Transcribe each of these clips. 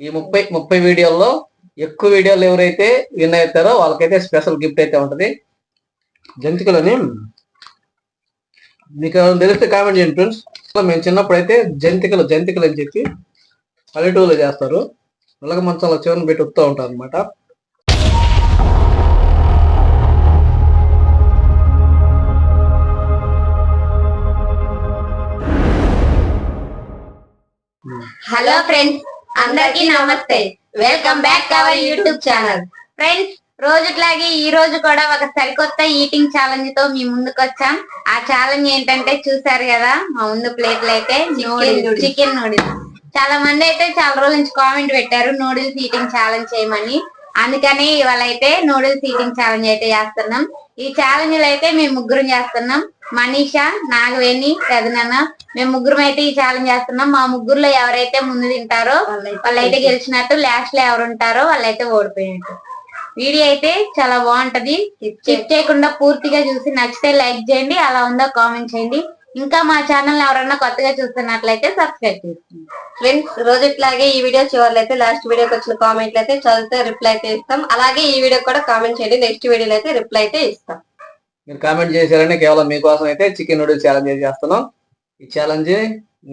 ఈ ముప్పై ముప్పై వీడియోల్లో ఎక్కువ వీడియోలు ఎవరైతే విన్ అవుతారో వాళ్ళకైతే స్పెషల్ గిఫ్ట్ అయితే ఉంటది. జంతికలని మీకు తెలిస్తే కామెంట్ చేయండి ఫ్రెండ్స్. మేము చిన్నప్పుడు అయితే జంతికలు జంతికలు అని చెప్పి పల్లెటూరులో చేస్తారు. నల్లగ మంచాల చివరిని పెట్టి వస్తూ ఉంటారు అనమాట హలో ఫ్రెండ్స్. అందరికీ నమస్తే. Welcome back our YouTube channel friends రోజుట్లాగే ఈ రోజు కూడా ఒక సరికొత్త ఈటింగ్ ఛాలెంజ్తో మీ ముందుకు వచ్చాం. ఆ ఛాలెంజ్ ఏంటంటే చూసారు కదా మా ముందు ప్లేట్లు అయితే నూడిల్స్ చికెన్ నూడిల్స్ చాలా మంది అయితే చాలా రోజుల నుంచి కామెంట్ పెట్టారు నూడిల్స్ ఈటింగ్ ఛాలెంజ్ చేయమని. అందుకని ఇవాళ అయితే నూడిల్స్ ఈటింగ్ ఛాలెంజ్ అయితే చేస్తున్నాం. ఈ ఛాలెంజ్ అయితే మేము ముగ్గురం చేస్తున్నాం. మనీషా నాగవేణి రఘునన్న. మేము ముగ్గురం అయితే ఈ ఛాలెంజ్ చేస్తున్నాం. మా ముగ్గురులో ఎవరైతే ముందు తింటారో వాళ్ళైతే గెలిచినట్టు లాస్ట్లో ఎవరు ఉంటారో వాళ్ళైతే ఓడిపోయినట్టు. వీడియో అయితే చాలా బాగుంటది. చెక్ చేయకుండా పూర్తిగా చూసి నచ్చితే లైక్ చేయండి అలా ఉందో కామెంట్ చేయండి. ఇంకా మా ఛానల్ ఎవరన్నా కొత్తగా చూస్తున్నట్లయితే సబ్స్క్రైబ్ చేసుకోండి. ఫ్రెండ్స్ రోజు ఇట్లాగే ఈ వీడియో చివరిలో అయితే లాస్ట్ వీడియోకి వచ్చిన కామెంట్లు అయితే చదివితే రిప్లై అయితే ఇస్తాం. అలాగే ఈ వీడియో కూడా కామెంట్ చేయండి. నెక్స్ట్ వీడియోలో అయితే రిప్లై అయితే ఇస్తాం. మీరు కామెంట్ చేశారని కేవలం మీకోసం అయితే చికెన్ నూడిల్స్ ఛాలెంజ్ చేస్తున్నాం. ఈ ఛాలెంజ్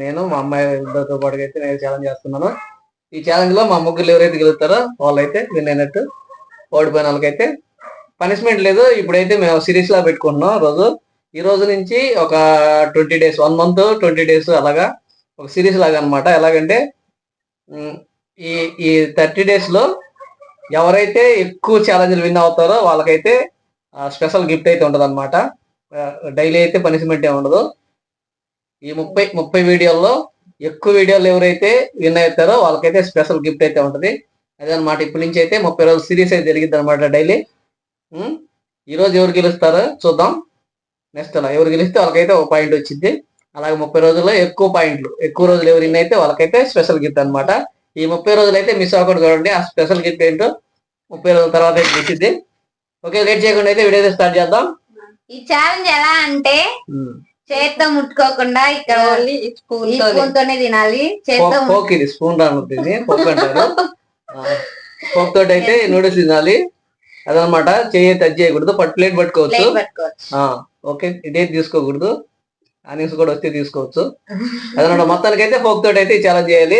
నేను మా అమ్మాయి ఇద్దరితో పాటు అయితే నేను ఛాలెంజ్ చేస్తున్నాను. ఈ ఛాలెంజ్లో మా ముగ్గురు ఎవరైతే గెలుస్తారో వాళ్ళైతే విన్ అయినట్టు ఓడిపోయిన వాళ్ళకైతే పనిష్మెంట్ లేదు. ఇప్పుడైతే మేము సిరీస్ లా పెట్టుకుంటున్నాం రోజు. ఈ రోజు నుంచి ఒక twenty days one month twenty days అలాగా ఒక సిరీస్ లాగా అనమాట ఎలాగంటే ఈ ఈ థర్టీ డేస్లో ఎవరైతే ఎక్కువ ఛాలెంజ్లు విన్ అవుతారో వాళ్ళకైతే స్పెషల్ గిఫ్ట్ అయితే ఉండదు అనమాట డైలీ అయితే పనిష్మెంట్ ఏమి ఉండదు. ఈ ముప్పై ముప్పై వీడియోల్లో ఎక్కువ వీడియోలు ఎవరైతే విన్ అవుతారో వాళ్ళకైతే స్పెషల్ గిఫ్ట్ అయితే ఉంటుంది. అదే ఇప్పటి నుంచి అయితే ముప్పై రోజులు సిరీస్ అయితే జరిగింది అనమాట డైలీ ఈరోజు ఎవరు గెలుస్తారో చూద్దాం. నెక్స్ట్ అలా ఎవరు గెలిస్తే వాళ్ళకైతే ఒక పాయింట్ వచ్చింది అలాగే ముప్పై రోజుల్లో ఎక్కువ పాయింట్లు ఎక్కువ రోజులు ఎవరు విన్ అయితే వాళ్ళకైతే స్పెషల్ గిఫ్ట్ అనమాట ఈ ముప్పై రోజులు అయితే మిస్ అవ్వకూడదు చూడండి ఆ స్పెషల్ గిఫ్ట్ ఏంటో ముప్పై రోజుల తర్వాత అయితే వచ్చింది ఓకే లేట్ చేయకుండా అయితే వీడియో స్టార్ట్ చేద్దాం. ఈ ఛాలెంజ్ ఎలా అంటే ఉమ్. చేత్తో ముట్టుకోకుండా ఇక్కడ ఓన్లీ స్పూన్ తోనే. తినాలి. చేత్తో ఫోక్- ఫోక్ ఇది స్పూన్ రానుంటుంది ఫోక్ అంటారు. ఫోక్ తోటి అయితే నూడిల్స్ తినాలి. అదనమాట చెయ్యి టచ్ చేయకూడదు పట్టు ప్లేట్ పట్టుకోవచ్చు. ఓకే ఇదే తీసుకోకూడదు. ఆనియన్స్ కూడా వస్తే తీసుకోవచ్చు. అదనమాట మొత్తానికి అయితే ఫోక్ తోటి అయితే ఛాలెంజ్ చేయాలి.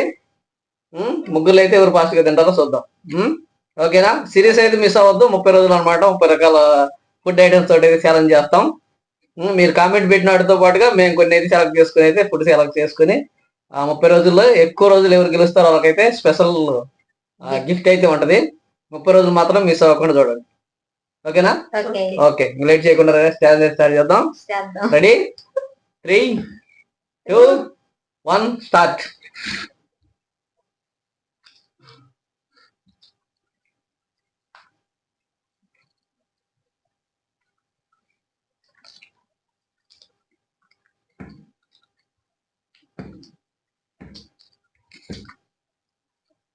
ముగ్గురు అయితే ఎవరు ఫాస్ట్గా తింటారో చూద్దాం. ఓకేనా? సిరీస్ అయితే మిస్ అవ్వద్దు. ముప్పై రోజులు అనమాట ముప్పై రకాల ఫుడ్ ఐటమ్స్ తోటి అయితే ఛాలెంజ్ చేస్తాం. మీరు కామెంట్ పెట్టిన వాటితో పాటుగా మేము కొన్ని అయితే సెలెక్ట్ చేసుకుని అయితే ఫుడ్ సెలెక్ట్ చేసుకుని ఆ ముప్పై రోజుల్లో ఎక్కువ రోజులు ఎవరు గెలుస్తారో వాళ్ళకైతే స్పెషల్ గిఫ్ట్ అయితే ఉంటది. ముప్పై రోజులు మాత్రం మిస్ అవ్వకుండా చూడండి. ఓకేనా? ఓకే. లేట్ చేయకుండా ఛాలెంజ్ స్టార్ట్ చేద్దాం. చేద్దాం. Ready three two one start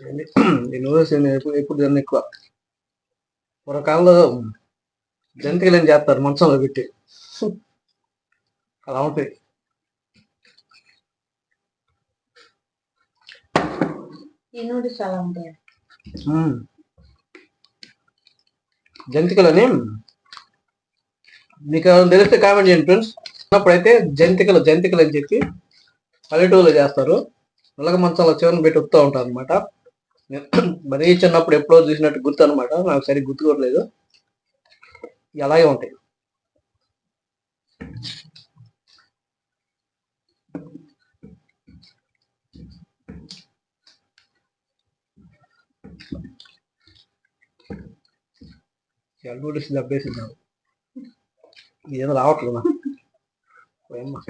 ఈ నూడిల్స్ ఎప్పుడు ఎప్పుడు తిన్న ఎక్కువ పూర్వకాలంలో జంతికలు ఏం చేస్తారు మంచంలో పెట్టి అలా ఉంటాయి ఈ నూడిల్స్ అలా ఉంటాయి మ్మ్. జంతికలని మీకు తెలిస్తే కామెంట్ చేయండి ఫ్రెండ్స్ అప్పుడైతే జంతికలు జంతికలు అని చెప్పి పల్లెటూరులో చేస్తారు నల్లగ మంచంలో చివరిని పెట్టి వస్తూ ఉంటారు అనమాట మరీ చిన్నప్పుడు ఎప్పుడో చూసినట్టు గుర్తు అనమాట నాకు సరిగ్గా గుర్తుకోవట్లేదు. ఎలాగే అలాగే ఉంటాయి నూడిల్స్ దబ్బేసింది ఏదో రావట్లేదు ఏమ్మా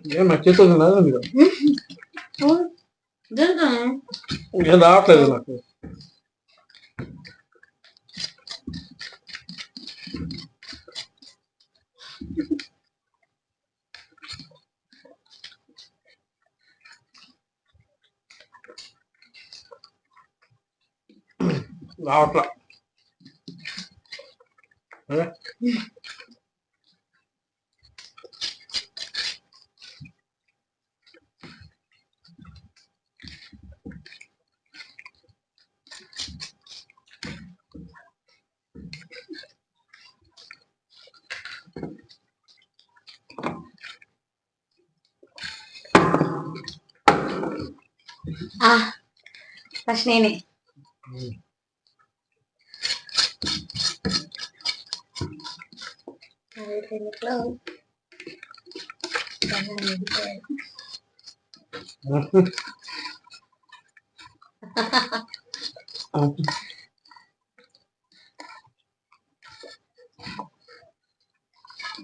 పోయమ్మ. ఏం నాకు చేతులు తిన్నారా మీరు ఏం రావట్లేదు నాకు రావట్లా అదే ఫస్ట్ నేనే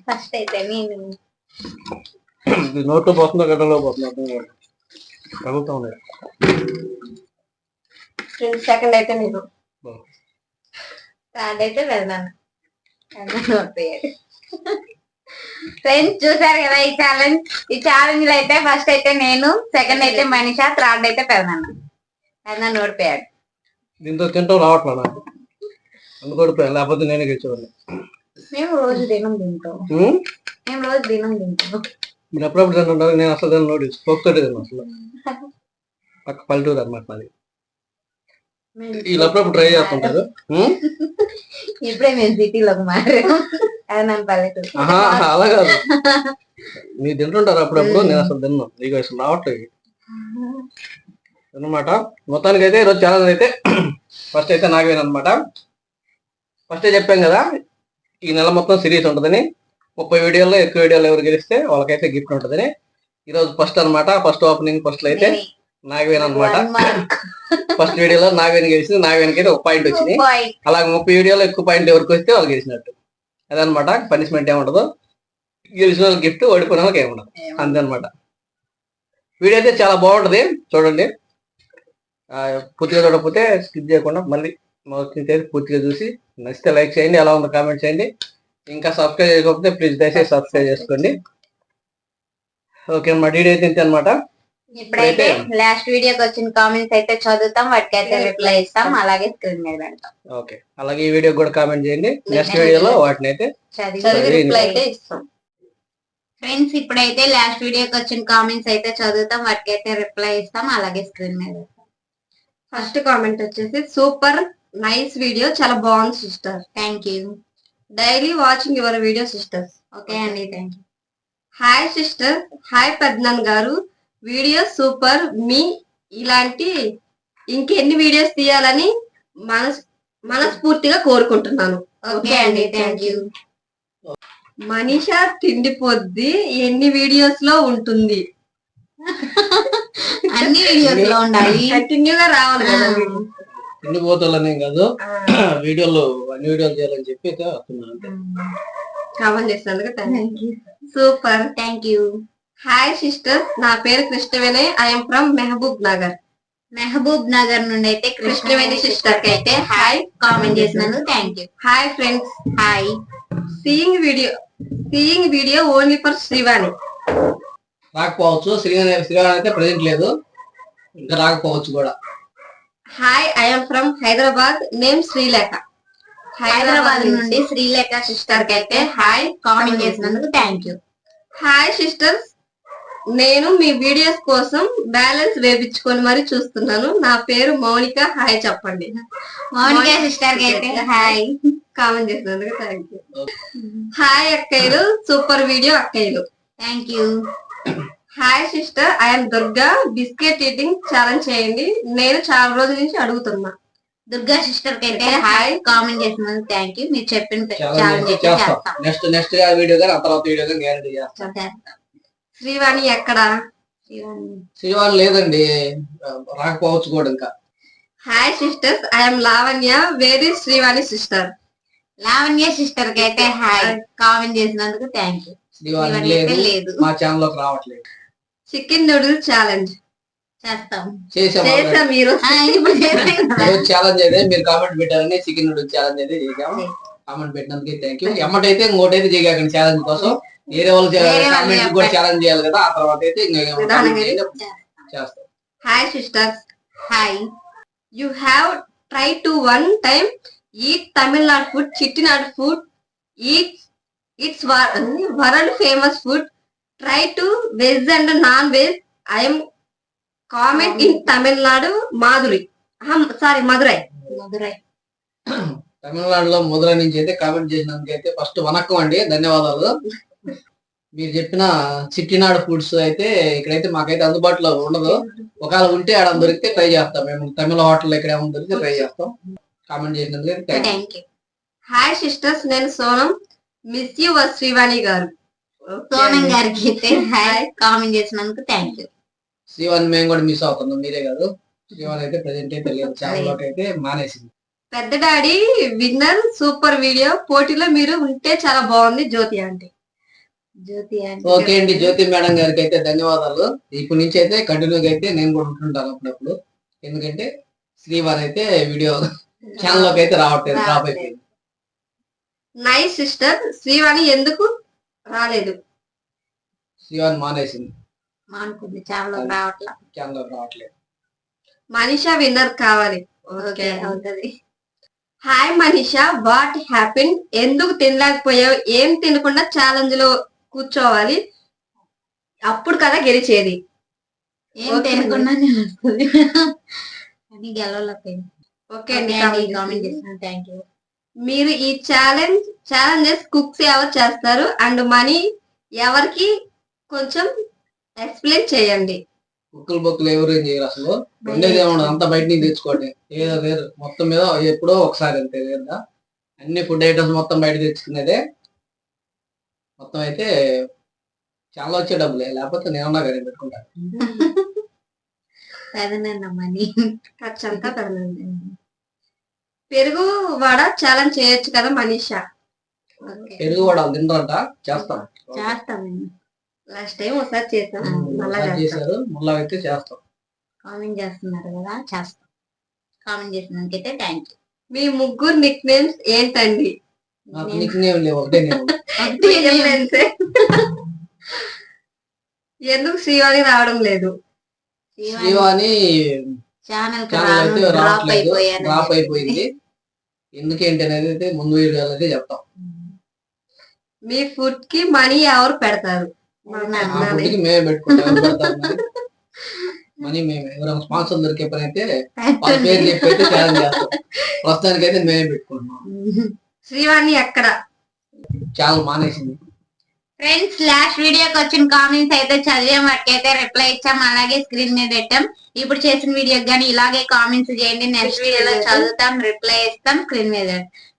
ఫస్ట్ అయితే నేను నోట్లో పోతుందో గడ్డలో పోతుందో అర్థం కాదు. కలుగుతా ఉన్నాయి సెకండ్ అయితే నేను థర్డ్ అయితే వెళ్దాను ఫ్రెండ్స్ చూసారు కదా ఈ ఛాలెంజ్ ఈ ఛాలెంజ్లో అయితే ఫస్ట్ అయితే నేను సెకండ్ అయితే మనిషా థర్డ్ అయితే పెదనాన్న. పెదనాన్న ఓడిపోయాడు. దీంతో తింటాం రావట్లా నాకు అందుకోడిపోయాను లేకపోతే నేనే గెలిచేవాడిని. మేము రోజు దినం తింటాం? మేము రోజు దినం తింటాం. మీరు ఎప్పుడప్పుడు తింటుంటారు నేను అసలు తిన్న. నోటీస్. పోక్తోటి తిన్నాను అసలు. పక్క పల్లెటూరు అనమాట నాది వీళ్ళు అప్పుడప్పుడు ట్రై చేస్తుంటారు? ఇప్పుడే మేము సిటీలోకి మారాం అది నన్ను పల్లెటూరు. ఆహా అలా కాదు. మీరు తింటుంటారు అప్పుడప్పుడు నేను అసలు తిన్నాను నీకు అసలు రావట్లేదు అనమాట మొత్తానికి అయితే ఈరోజు ఛానల్ అయితే ఫస్ట్ అయితే నాగేనమాట ఫస్ట్ చెప్పాం కదా ఈ నెల మొత్తం సిరీస్ ఉంటుందని. ముప్పై వీడియోల్లో ఎక్కువ వీడియోలు ఎవరు గెలిస్తే వాళ్ళకైతే గిఫ్ట్ ఉంటుందని. ఈరోజు ఫస్ట్ అన్నమాట. ఫస్ట్ ఓపెనింగ్ ఫస్ట్లో అయితే నాగవేన్ అనమాట. ఫస్ట్ వీడియోలో నాగవేన్ గెలిచింది. నాగవేన్కి అయితే ఒక పాయింట్ వచ్చింది. అలాగే ముప్పై వీడియోలో ఎక్కువ పాయింట్ ఎవరికి వస్తే వాళ్ళు గెలిచినట్టు. అదనమాట. పనిష్మెంట్ ఏముండదు. గెలిచిన వాళ్ళకి గిఫ్ట్ ఓడిపోయిన వాళ్ళకి ఏముండదు. అంతే అనమాట వీడియో అయితే చాలా బాగుంటది. చూడండి. పూర్తిగా చూడకపోతే స్కిప్ చేయకుండా మళ్ళీ మొదటి పూర్తిగా చూసి నచ్చితే లైక్ చేయండి. ఎలా ఉందో కామెంట్ చేయండి. ఇంకా సబ్స్క్రైబ్ చేయకపోతే ప్లీజ్ దయచేసి సబ్స్క్రైబ్ చేసుకోండి. ఓకే అన్నమాట వీడియో అయితే ఇంతే అనమాట ఇప్పుడైతే లాస్ట్ వీడియోకి వచ్చిన కామెంట్స్ అయితే చదువుతాం వాటికి అయితే రిప్లై ఇస్తాం అలాగే స్క్రీన్ మీద పెడతాం. ఓకే. అలాగే ఈ వీడియో కూడా కామెంట్ చేయండి. నెక్స్ట్ వీడియోలో వాటిని అయితే చదివి. రిప్లై అయితే ఇస్తాం. ఫ్రెండ్స్ ఇప్పుడైతే లాస్ట్ వీడియోకి వచ్చిన కామెంట్స్ అయితే చదువుతాం వాటికి అయితే రిప్లై ఇస్తాం అలాగే స్క్రీన్ మీద. ఫస్ట్ కామెంట్ వచ్చేసి సూపర్ నైస్ వీడియో చాలా బాగుంది sister. Thank you daily watching your video sisters okay అండి thank you hi sister hi పెద్దనాన్న గారు. Video super. మీ ఇలాంటి ఇంకెన్ని వీడియోస్ తీయాలని మనస్ మనస్ఫూర్తిగా కోరుకుంటున్నాను. ఓకే అండి. Thank you. మనీషా తిండి పొద్ది ఎన్ని వీడియోస్లో ఉంటుంది? అన్ని వీడియోస్లో ఉండాలి. కంటిన్యూగా రావాలి కదా. తిండి పోతాలనే కాదు. వీడియోలు అన్ని వీడియోలు చేయాలని చెప్పి అయితే వస్తున్నాను అంతే. Thank you. Super. Thank you. Hi sister నా పేరు కృష్ణవేణి. ఐఎమ్ ఫ్రమ్ మెహబూబ్ నగర్ మెహబూబ్ నగర్ నుండి అయితే కృష్ణవేణి సిస్టర్కి అయితే హాయ్ కామెంట్ చేసినందుకు thank you hi friends hi seeing video seeing video only for Srivani రాకపోవచ్చు. శ్రీగారి శ్రీగారి అయితే ప్రజెంట్ లేదు. ఇంకా రాకపోవచ్చు కూడా. Hi I'm from Hyderabad name Sreelekha Hyderabad నుండి శ్రీలేఖ సిస్టర్కి అయితే హాయ్ కామెంట్ చేసినందుకు థ్యాంక్ యూ హాయ్ సిస్టర్స్ నేను మీ వీడియోస్ కోసం బ్యాలెన్స్ వేపించుకొని మరి చూస్తున్నాను. నా పేరు మౌనిక. హాయ్ చెప్పండి. మౌనిక సిస్టర్ అయితే హాయ్ కామెంట్ చేసినందుకు థ్యాంక్ యూ హాయ్ అక్కయ్యలు. Super video అక్కయ్యలు. Thank you hi sister I'm Durga biscuit eating challenge చేయండి. నేను చాలా రోజుల నుంచి అడుగుతున్నా. దుర్గా సిస్టర్కి అయితే హాయ్ కామెంట్ చేసినందుకు థ్యాంక్ యూ మీరు చెప్పిన ఛాలెంజ్ చేస్తాం. నెక్స్ట్ నెక్స్ట్ వీడియో కానీ ఆ తర్వాత వీడియో కానీ గ్యారంటీ చేస్తాం. శ్రీవాణి ఎక్కడ? శ్రీవారు లేదండి. రాకపోవచ్చు కూడా ఇంకా hi sisters I'm Lavanya very Srivani sister Lavanya సిస్టర్కి అయితే హాయ్ కామెంట్ చేసినందుకు థ్యాంక్ యూ శ్రీవాణి లేదు. మా ఛానల్లోకి రావట్లేదు. చికెన్ నూడిల్స్ ఛాలెంజ్ చేస్తాం. చేసాం చేసా మీరు. ఛాలెంజ్ అయితే మీరు కామెంట్ పెట్టారని చికెన్ నూడిల్స్ ఛాలెంజ్ అయితే చేసాము కామెంట్ పెట్టినందుకు థ్యాంక్ యూ ఎమ్మటైతే ఇంకోటైతే చేయకండి ఛాలెంజ్ కోసం. వేరే వాళ్ళు వేరే వాళ్ళు కామెంట్ కూడా చెప్పండి. ఛాలెంజ్ చేయాలి కదా ఆ తర్వాత అయితే ఇంకా నిదానంగా చేస్తాం. Hi sisters hi you have try to one time eat Tamil Nadu food Chettinad food eat it's world famous food try to veg and non veg I'm comment in Tamil Nadu Madhuri sorry Madurai Madurai తమిళనాడులో మధుర నుంచి అయితే comment చేసినందుకు అయితే first vanakkam అండి. ధన్యవాదాలు. మీరు చెప్పిన Chettinad foods అయితే ఇక్కడైతే మాకైతే అందుబాటులో ఉండదు. ఒకవేళ ఉంటే ఆడ దొరికితే ట్రై చేస్తాం. మేము తమిళ హోటల్ ఇక్కడ ఏమైనా దొరికితే ట్రై చేస్తాం. కామెంట్ చేసినందుకు హాయ్ సిస్టర్స్ నేను సోనం. మిస్ యూ శ్రీవాణి గారు. సోనం గారికి అయితే హాయ్ కామెంట్ చేసినందుకు థ్యాంక్ యూ శ్రీవాణి మేము కూడా మిస్ అవుతున్నాం. మీరే కాదు. శ్రీవాణి అయితే ప్రెసెంట్ అయితే లేదు. ఛానల్లోకి అయితే మానేసింది. పెద్ద డాడీ విన్నర్ సూపర్ వీడియో పోటీలో మీరు ఉంటే చాలా బాగుంది జ్యోతి జ్యోతి ఓకే అండి జ్యోతి మేడం గారికి అయితే ధన్యవాదాలు. ఇప్పటి నుంచి అయితే కంటిన్యూగా అయితే నేను కూడా ఉంటుంటాను అప్పుడప్పుడు. ఎందుకంటే శ్రీవాణి అయితే వీడియో ఛానల్లోకి అయితే రావట్లేదు డ్రాప్ అయిపోయింది. నైస్ సిస్టర్ శ్రీవాణి ఎందుకు రాలేదు? శ్రీవాణి మానేసింది. మానుకుంది రావట్లా. ఛానల్లోకి రావట్లేదు. మనీషా విన్నర్ కావాలి. ఓకే ఓకే అవుతుంది. హాయ్ మనీషా వాట్ హ్యాపెన్ ఎందుకు తినలేకపోయావు? ఏం తినకుండా ఛాలెంజ్లో కూర్చోవాలి. అప్పుడు కదా గెలిచేది. ఏం ఓకే. తినకుండా వస్తుంది అని గెలవలేకపోయింది ఓకే ఓకే అండి కామెంట్ థ్యాంక్ యూ. మీరు ఈ ఛాలెంజ్ ఛాలెంజెస్ కుక్స్ ఎవరు చేస్తారు? అండ్ మనీ ఎవరికి కొంచెం ఎక్స్ప్లెయిన్ చేయండి. కుక్కలు బొక్కలు ఎవరు ఏం చేయరు అసలు? ఉండేది ఏమన్నా అంతా బయట నుంచి తెచ్చుకోండి. ఏదో వేరు. మొత్తం మీద ఎప్పుడో ఒకసారి అంతే లేదా అన్ని ఫుడ్ ఐటమ్స్ మొత్తం బయట తెచ్చుకునేదే. మొత్తం అయితే చాలా వచ్చే డబ్బులే. లేకపోతే నేనున్నా కానీ పెట్టుకుంటా. అదేనన్న మనీ. ఖర్చు అంతా పెడదండి పెరుగు వడ ఛాలెంజ్ చేయొచ్చు కదా మనీషా? పెరుగు కూడా తింటారంట. చేస్తాం. చేస్తామండి లాస్ట్ టైం ఒకసారి చేసాం. మళ్ళా చేస్తాం. చేశారు. మళ్ళీ అయితే చేస్తాం. కామెంట్ చేస్తున్నారు కదా చేస్తాం. కామెంట్ చేసినందుకైతే థ్యాంక్ మీ ముగ్గురు నిక్ నేమ్స్ ఏంటండి? నాకు నేమ్ లేవు ఒకటే. ఎందుకు శ్రీవాణి రావడం లేదు శ్రీవాణి ఛానల్ డ్రాప్ అయిపోయాను డ్రాప్ అయిపోయింది ఎందుకేంటి అనేది అయితే ముందు వీడియోలో అయితే చెప్తాం మీ ఫుడ్కి మనీ ఎవరు పెడతారు మేమే పెట్టుకుంటాం? మనీ మేము ఎవరైనా స్పాన్సర్ దొరికే పని అయితే వాళ్ళ పేరు చెప్పి అయితే ఛాలెంజ్ చేస్తాం ప్రస్తుతానికి అయితే మేమే పెట్టుకుంటున్నాం శ్రీవాణి ఎక్కడ ఛానల్ మానేసింది. ఫ్రెండ్స్ లాస్ట్ వీడియోకి వచ్చిన కామెంట్స్ అయితే చదివాం వాటికి అయితే రిప్లై ఇచ్చాం అలాగే స్క్రీన్ మీద పెట్టాం. ఇప్పుడు చేసిన వీడియోకి కానీ ఇలాగే కామెంట్స్ చేయండి. నెక్స్ట్ వీడియోలో చదువుతాం రిప్లై ఇస్తాం స్క్రీన్ మీద.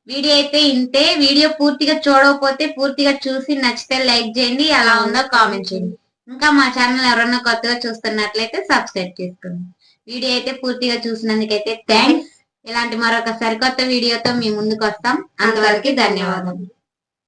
వీడియో అయితే ఇంతే. వీడియో పూర్తిగా చూడకపోతే పూర్తిగా చూసి నచ్చితే లైక్ చేయండి. ఎలా ఉందో కామెంట్ చేయండి. ఇంకా మా ఛానల్ ఎవరన్నా కొత్తగా చూస్తున్నట్లయితే సబ్స్క్రైబ్ చేసుకోండి వీడియో అయితే పూర్తిగా చూసినందుకైతే థ్యాంక్స్ ఇలాంటి మరొక సరికొత్త వీడియోతో మీ ముందుకు వస్తాం. అంతవరకు ధన్యవాదాలు